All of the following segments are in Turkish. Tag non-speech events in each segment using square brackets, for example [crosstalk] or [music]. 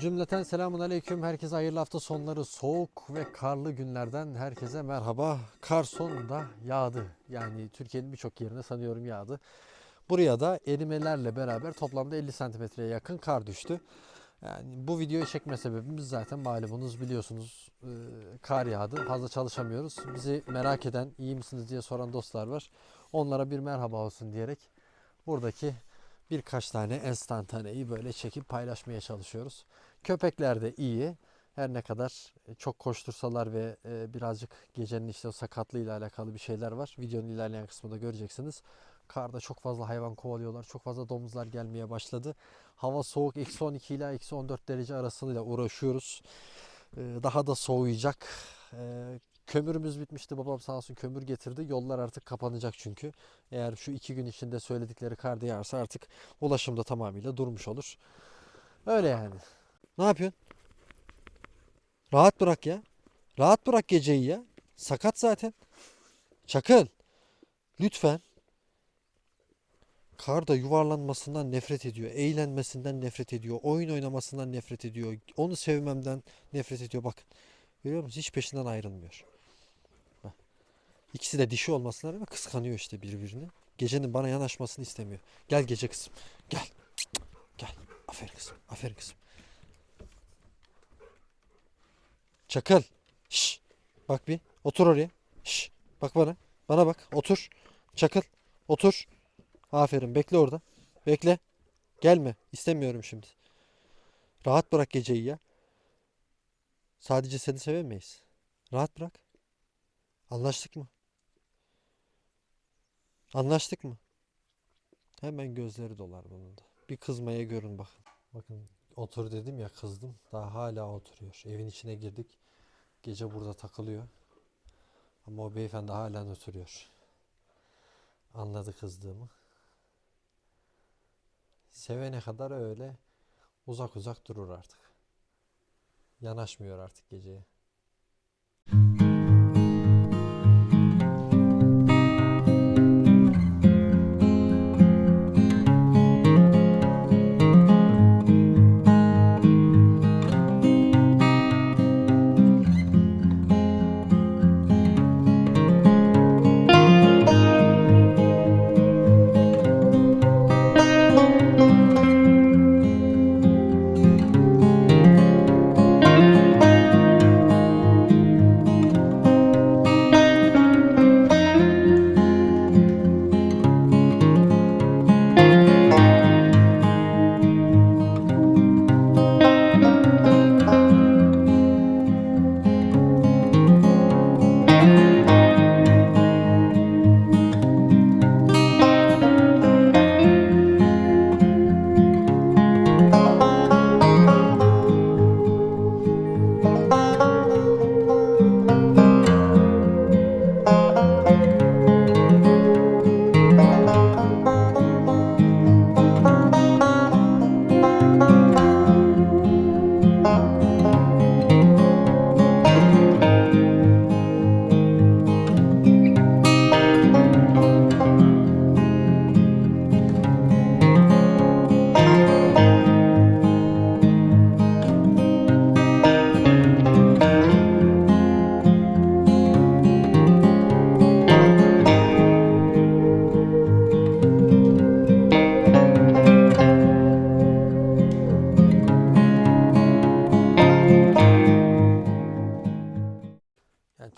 Cümleten selamun aleyküm. Herkese hayırlı hafta sonları. Soğuk ve karlı günlerden herkese merhaba. Kar sonunda yağdı. Yani Türkiye'nin birçok yerine sanıyorum yağdı. Buraya da erimelerle beraber toplamda 50 santimetreye yakın kar düştü. Yani bu videoyu çekme sebebimiz zaten malumunuz biliyorsunuz e, kar yağdı. Fazla çalışamıyoruz. Bizi merak eden, iyi misiniz diye soran dostlar var. Onlara bir merhaba olsun diyerek buradaki birkaç tane enstantaneyi böyle çekip paylaşmaya çalışıyoruz. Köpekler de iyi. Her ne kadar çok koştursalar ve e, birazcık gecenin işte o sakatlığıyla alakalı bir şeyler var. Videonun ilerleyen kısmında göreceksiniz. Karda çok fazla hayvan kovalıyorlar. Çok fazla domuzlar gelmeye başladı. Hava soğuk. Eksi 12 ile eksi 14 derece arasıyla uğraşıyoruz. E, Daha da soğuyacak. Kömürümüz bitmişti. Babam sağ olsun kömür getirdi. Yollar artık kapanacak çünkü. Eğer şu iki gün içinde söyledikleri kar yağarsa artık ulaşım da tamamıyla durmuş olur. Öyle yani. Ne yapıyorsun? Rahat bırak ya. Rahat bırak geceyi ya. Sakat zaten. Çakıl. Lütfen. Karda yuvarlanmasından nefret ediyor. Eğlenmesinden nefret ediyor. Oyun oynamasından nefret ediyor. Onu sevmemden nefret ediyor. Bakın. Görüyor musunuz? Hiç peşinden ayrılmıyor. İkisi de dişi olmasına rağmen kıskanıyor işte birbirini. Gecenin bana yanaşmasını istemiyor. Gel gece kızım. Gel. Gel. Aferin kızım. Aferin kızım. Çakal. Şş. Bak bir. Otur oraya. Şş. Bak bana. Bana bak. Otur. Çakal. Otur. Aferin. Bekle orada. Bekle. Gelme. İstemiyorum şimdi. Rahat bırak geceyi ya. Sadece seni sevemeyiz. Rahat bırak. Anlaştık mı? Anlaştık mı? Hemen gözleri dolar bunun da. Bir kızmaya görün bakın. Bakın otur dedim ya kızdım. Daha hala oturuyor. Evin içine girdik. Gece burada takılıyor. Ama o beyefendi hala oturuyor. Anladı kızdığımı. Sevene kadar öyle uzak uzak durur artık. Yanaşmıyor artık geceye.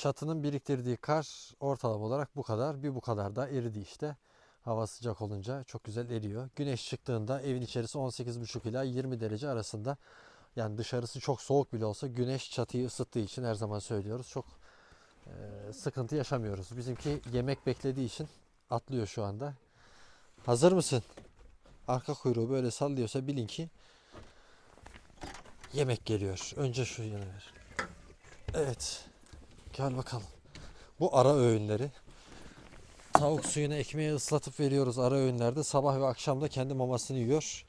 Çatının biriktirdiği kar ortalama olarak bu kadar. Bir bu kadar da eridi işte. Hava sıcak olunca çok güzel eriyor. Güneş çıktığında evin içerisi 18,5 ila 20 derece arasında. Yani dışarısı çok soğuk bile olsa güneş çatıyı ısıttığı için her zaman söylüyoruz. Çok e, sıkıntı yaşamıyoruz. Bizimki yemek beklediği için atlıyor şu anda. Hazır mısın? Arka kuyruğu böyle sallıyorsa bilin ki yemek geliyor. Önce şu yana ver. Evet. Gel bakalım. Bu ara öğünleri. Tavuk suyuna ekmeği ıslatıp veriyoruz ara öğünlerde. Sabah ve akşam da kendi mamasını yiyor.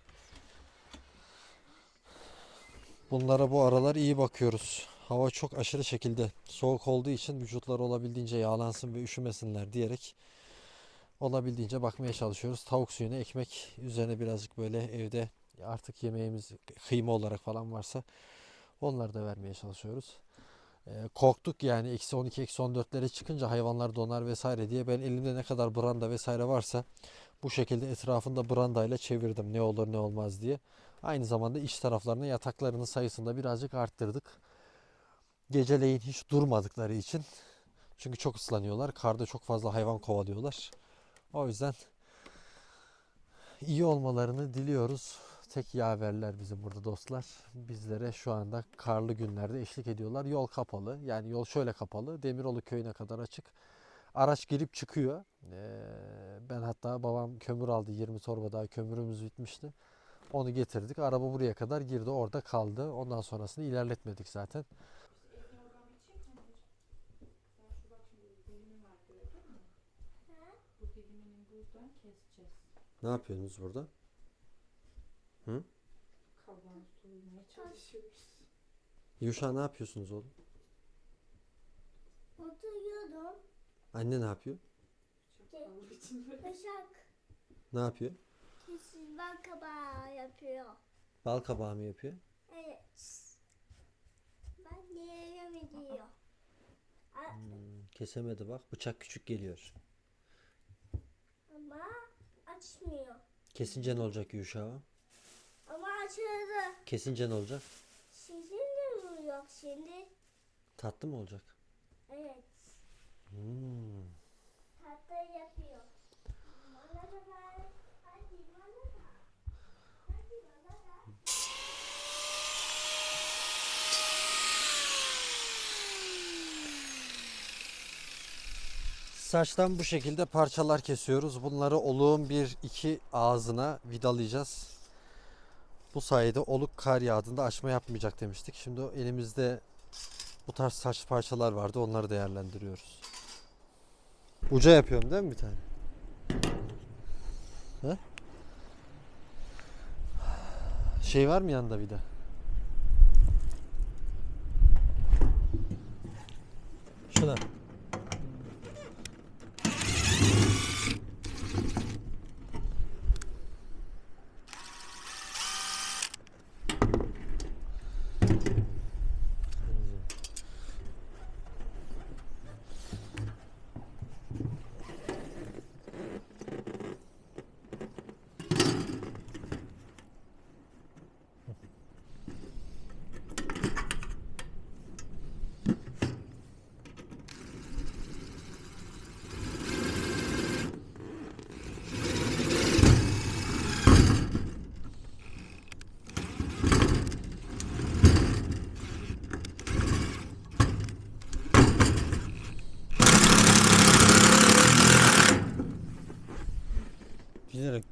Bunlara bu aralar iyi bakıyoruz. Hava çok aşırı şekilde soğuk olduğu için vücutları olabildiğince yağlansın ve üşümesinler diyerek olabildiğince bakmaya çalışıyoruz. Tavuk suyuna ekmek üzerine birazcık böyle evde artık yemeğimiz kıyma olarak falan varsa onları da vermeye çalışıyoruz. Ee, korktuk yani eksi 12 eksi 14'lere çıkınca hayvanlar donar vesaire diye ben elimde ne kadar branda vesaire varsa bu şekilde etrafında brandayla çevirdim ne olur ne olmaz diye. Aynı zamanda iç taraflarına yataklarının sayısını da birazcık arttırdık. Geceleyin hiç durmadıkları için çünkü çok ıslanıyorlar. Karda çok fazla hayvan kovalıyorlar. O yüzden iyi olmalarını diliyoruz. Tek yaverler bizim burada dostlar. Bizlere şu anda karlı günlerde eşlik ediyorlar. Yol kapalı. Yani yol şöyle kapalı. Demiroğlu köyüne kadar açık. Araç girip çıkıyor. Ee, ben hatta babam kömür aldı. 20 torba daha kömürümüz bitmişti. Onu getirdik. Araba buraya kadar girdi. Orada kaldı. Ondan sonrasını ilerletmedik zaten. Bu dilimini buradan keseceğiz. Ne yapıyorsunuz burada? Kalan çalışıyoruz. Yuşa ne yapıyorsunuz oğlum? Oturuyordum. Anne ne yapıyor? Çakallı için böyle. Başak Ne yapıyor? kesizden kabağı yapıyor. Bal kabağı mı yapıyor? Evet. Ben yeğenim diyor. A- Hmm, kesemedi bak. Bıçak küçük geliyor. Ama açmıyor. Kesince ne olacak Yuşa? Kesince ne olacak? Sizin de vuruyor şimdi. Tatlı mı olacak? Evet. Hmm. Tatlı yapıyor. Bana da ver. Hadi bana da. Hadi bana da. Saçtan bu şekilde parçalar kesiyoruz. Bunları oluğun bir iki ağzına vidalayacağız. Bu sayede oluk kar yağdığında açma yapmayacak demiştik. Şimdi elimizde bu tarz saç parçalar vardı. Onları değerlendiriyoruz. Uca yapıyorum değil mi bir tane? He? Şey var mı yanında vida? Şuna.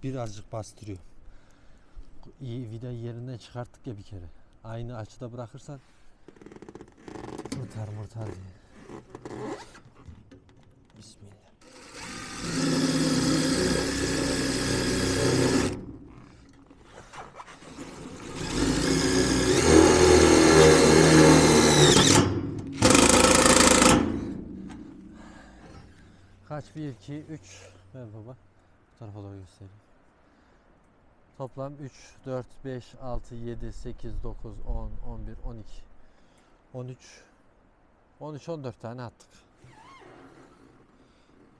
Birazcık bastırıyor. Vidayı yerinden çıkarttık ya bir kere. Aynı açıda bırakırsan mırtar mırtar diye. Bismillah. Kaç? 1, 2, 3. Ver baba. Bu tarafa doğru göstereyim. Toplam 3, 4, 5, 6, 7, 8, 9, 10, 11, 12, 13, 13, 14 tane attık.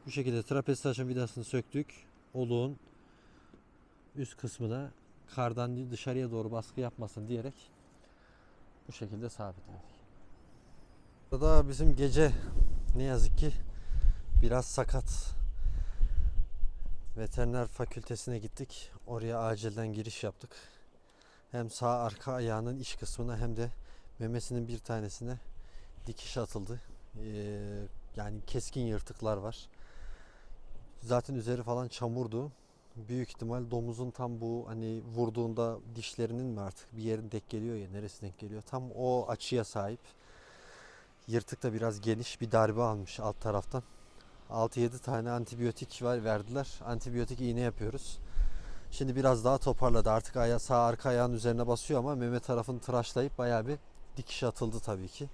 Bu şekilde trapez taşın vidasını söktük. Oluğun üst kısmına kardan dışarıya doğru baskı yapmasın diyerek bu şekilde sabitledik. Burada bizim gece ne yazık ki biraz sakat. Veteriner fakültesine gittik. Oraya acilden giriş yaptık. Hem sağ arka ayağının iç kısmına hem de memesinin bir tanesine dikiş atıldı. Ee, yani keskin yırtıklar var. Zaten üzeri falan çamurdu. Büyük ihtimal domuzun tam bu hani vurduğunda dişlerinin mi artık bir yerin denk geliyor ya neresi denk geliyor. Tam o açıya sahip. Yırtık da biraz geniş bir darbe almış alt taraftan. 6-7 tane antibiyotik var verdiler. Antibiyotik iğne yapıyoruz. Şimdi biraz daha toparladı. Artık aya, sağ arka ayağın üzerine basıyor ama meme tarafını tıraşlayıp bayağı bir dikiş atıldı tabii ki.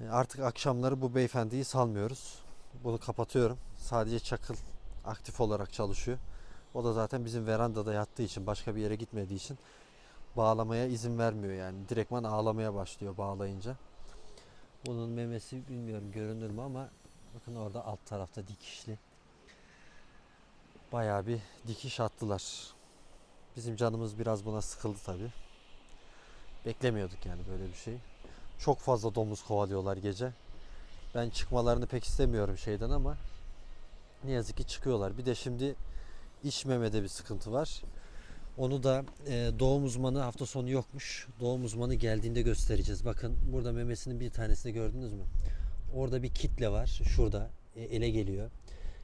E, Artık akşamları bu beyefendiyi salmıyoruz. Bunu kapatıyorum. Sadece çakıl aktif olarak çalışıyor. O da zaten bizim verandada yattığı için başka bir yere gitmediği için bağlamaya izin vermiyor yani. Direktman ağlamaya başlıyor bağlayınca. Bunun memesi bilmiyorum görünür mü ama bakın orada alt tarafta dikişli. Bayağı bir dikiş attılar. Bizim canımız biraz buna sıkıldı tabi. Beklemiyorduk yani böyle bir şey. Çok fazla domuz kovalıyorlar gece. Ben çıkmalarını pek istemiyorum şeyden ama ne yazık ki çıkıyorlar. Bir de şimdi iç memede bir sıkıntı var. Onu da e, doğum uzmanı hafta sonu yokmuş. Doğum uzmanı geldiğinde göstereceğiz. Bakın burada memesinin bir tanesini gördünüz mü? Orada bir kitle var. Şurada e, ele geliyor.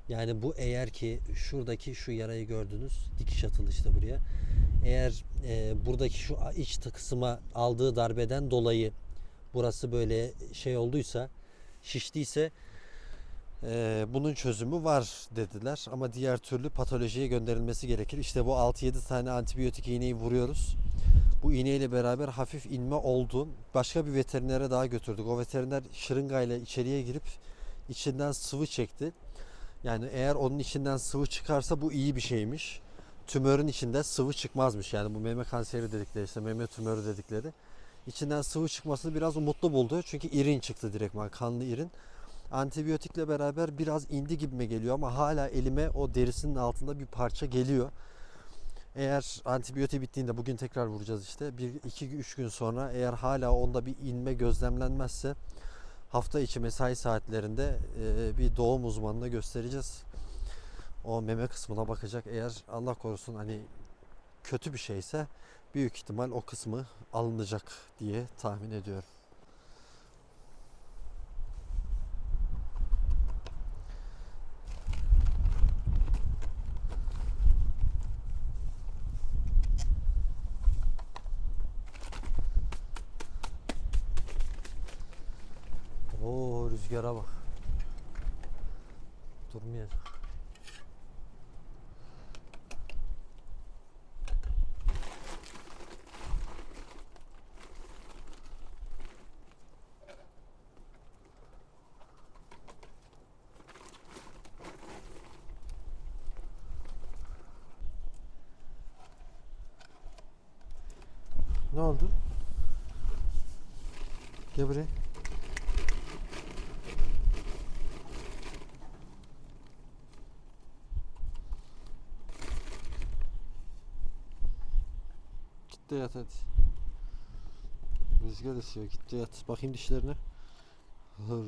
Yani bu eğer ki şuradaki şu yarayı gördünüz. Dikiş atıldı işte buraya. Eğer e, buradaki şu iç kısma aldığı darbeden dolayı burası böyle şey olduysa şiştiyse ee, bunun çözümü var dediler ama diğer türlü patolojiye gönderilmesi gerekir. İşte bu 6-7 tane antibiyotik iğneyi vuruyoruz. Bu iğneyle beraber hafif inme oldu. Başka bir veterinere daha götürdük. O veteriner şırıngayla içeriye girip içinden sıvı çekti. Yani eğer onun içinden sıvı çıkarsa bu iyi bir şeymiş. Tümörün içinde sıvı çıkmazmış. Yani bu meme kanseri dedikleri işte meme tümörü dedikleri. İçinden sıvı çıkmasını biraz umutlu buldu. Çünkü irin çıktı direktman kanlı irin antibiyotikle beraber biraz indi gibime geliyor ama hala elime o derisinin altında bir parça geliyor. Eğer antibiyotik bittiğinde bugün tekrar vuracağız işte. Bir iki üç gün sonra eğer hala onda bir inme gözlemlenmezse hafta içi mesai saatlerinde e, bir doğum uzmanına göstereceğiz. O meme kısmına bakacak. Eğer Allah korusun hani kötü bir şeyse büyük ihtimal o kısmı alınacak diye tahmin ediyorum. Rüzgara bak. Durmayacak. Ne oldu? Gel buraya. Git de yat hadi. Rüzgar esiyor. Git de yat. Bakayım dişlerine. Hır.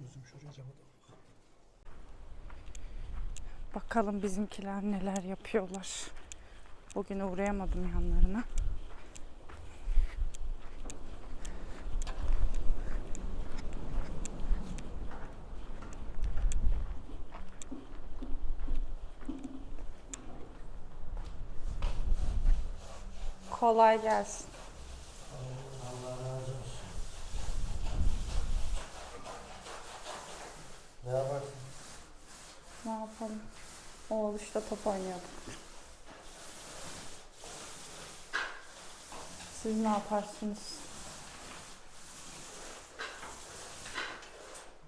Gözüm şuraya cama da. Bakalım bizimkiler neler yapıyorlar. Bugün uğrayamadım yanlarına. Kolay gelsin. Allah razı olsun. Ne yaparsın? Ne yapalım? Oğluşta top oynuyorduk. Siz ne yaparsınız?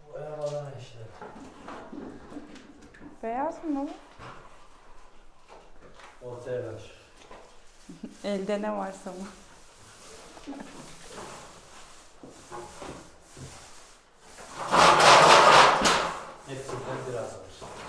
Bu arabadan işte. Beyaz mı bu? Ortaya ver. [laughs] Elde ne varsa mı? Hepsinden biraz var.